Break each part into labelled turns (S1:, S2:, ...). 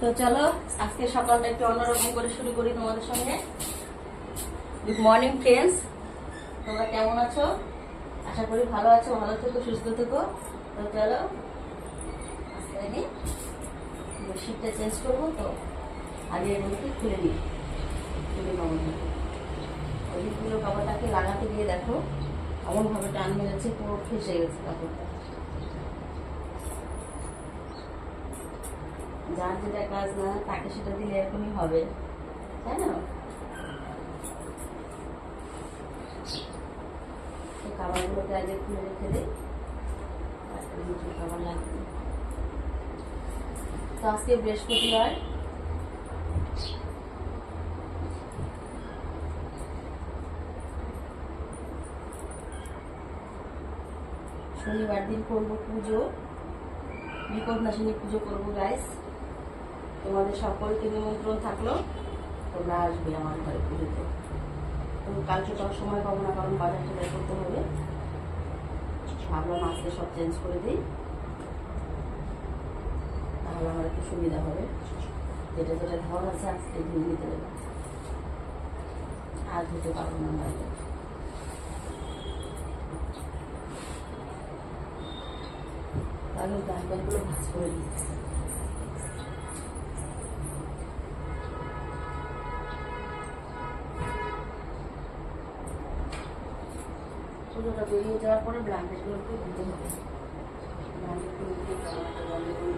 S1: তো চলো, আজকে সকালটা একটু অন্যরকম করে শুরু করি তোমাদের সঙ্গে। গুড মর্নিং ফ্রেন্ডস তোমরা কেমন আছো? আশা করি ভালো আছো, ভালো থেকো, সুস্থ থেকো। তো চলো, আজকে আগে শীতটা চেঞ্জ করব, তো আগে এগুলোকে খুলে নিই। খুলে কাপড়টা ওই দিকগুলো কাপড়টাকে লাগাতে গিয়ে দেখো এমনভাবে টান মেরেছে, পুরো ফেসে গেছে কাপড়টা। যার যেটা কাজ না, তাকে সেটা দিলে এরকমই হবে। তাই না? আগে খুলে রেখে খাবার লাগবে। বৃহস্পতিবার। শনিবার দিন করব পুজো। বিপদনাশিনী পুজো করব গাইস তোমাদের সকলকে নিমন্ত্রণ থাকল। তোমরা আসবে আমার ঘরে পুজোতে। তো কালকে তো সময় পাবো না, কারণ বাজার টাজার করতে হবে। ভাবলাম আজকে সব চেঞ্জ করে দিই। তাহলে আমার একটু সুবিধা হবে। যেটা যেটা ধর আছে আজকে ধুয়ে নিতে দেবো আর ধুতে পারব না বাইরে তাহলে গাছগুলো ভাজ করে দিই পুজোটা বেরিয়ে যাওয়ার পরে ব্ল্যাঙ্কেটগুলোকে দিতে হবে। ব্ল্যাঙ্কেটগুলো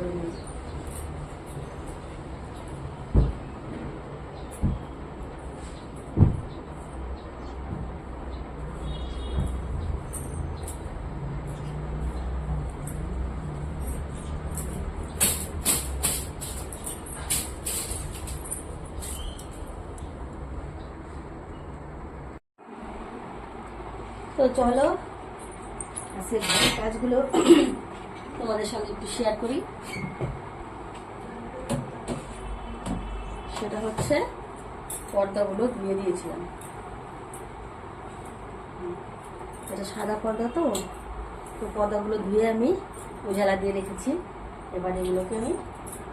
S1: তো চলো আজকে কাজগুলো তোমাদের সঙ্গে একটু শেয়ার করি। সেটা হচ্ছে পর্দাগুলো ধুয়ে দিয়েছিলাম। এটা সাদা পর্দা তো তো পর্দাগুলো ধুয়ে আমি উজালা দিয়ে রেখেছি। এবার এগুলোকে আমি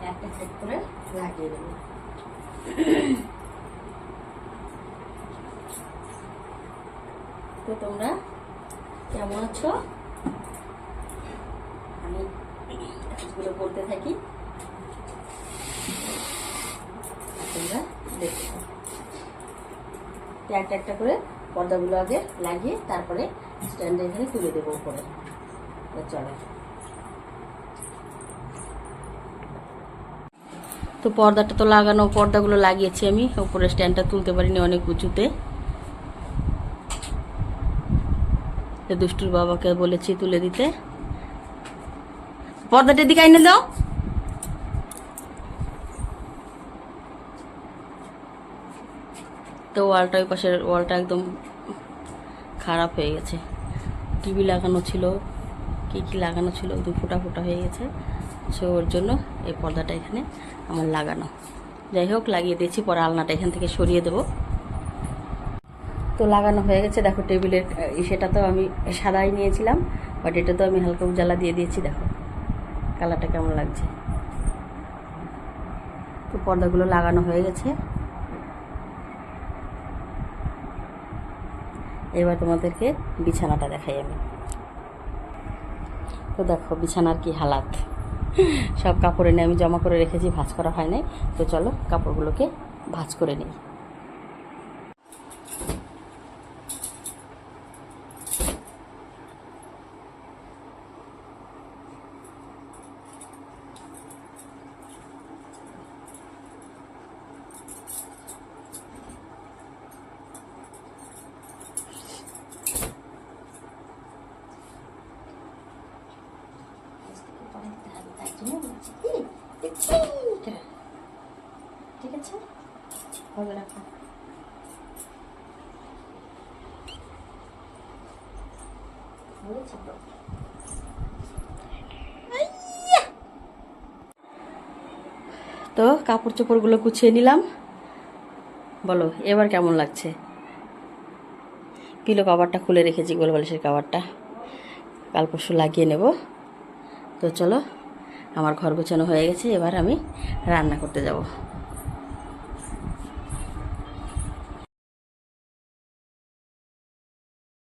S1: একটা সেট করে লাগিয়ে দেবো। তো তোমরা কেমন আছো আমি করতে থাকি। তোমরা একটা করে পর্দাগুলো আগে লাগিয়ে তারপরে স্ট্যান্ডে এখানে তুলে দেবো উপরে। চলো। তো পর্দাটা তো লাগানো, পর্দাগুলো লাগিয়েছি আমি। উপরে স্ট্যান্ডটা তুলতে পারিনি অনেক উঁচুতে। দুষ্টুর বাবাকে বলেছি তুলে দিতে। পর্দাটার দিকে আইনে দাও তো ওয়ালটা ওই পাশের ওয়ালটা একদম খারাপ হয়ে গেছে। টিভি লাগানো ছিল, কী কী লাগানো ছিল একদম ফোটা ফোটা হয়ে গেছে। সো ওর জন্য এই পর্দাটা এখানে আমার লাগানো। যাই হোক, লাগিয়ে দিয়েছি, পরে আলনাটা এখান থেকে সরিয়ে দেবো। তো লাগানো হয়ে গেছে, দেখো টেবিলের সেটা তো আমি সাদাই নিয়েছিলাম, বাট এটা তো আমি হালকা উজালা দিয়ে দিয়েছি, দেখো। কালারটা কেমন লাগছে? তো পর্দাগুলো লাগানো হয়ে গেছে। এবার তোমাদেরকে বিছানাটা দেখাই আমি। তো দেখো, বিছানার কি হালাত। সব কাপড় এনে আমি জমা করে রেখেছি, ভাঁজ করা হয় নাই। তো চলো, কাপড়গুলোকে ভাঁজ করে নিই। ঠিক আছে তো কাপড় চোপড়গুলো গুছিয়ে নিলাম। বলো, এবার কেমন লাগছে? পিলো কাভারটা খুলে রেখেছি, গোলবালিশের কাভারটা। কাল পরশু লাগিয়ে নেব। তো চলো। আমার ঘর গোছানো হয়ে গেছে এবার আমি রান্না করতে যাব।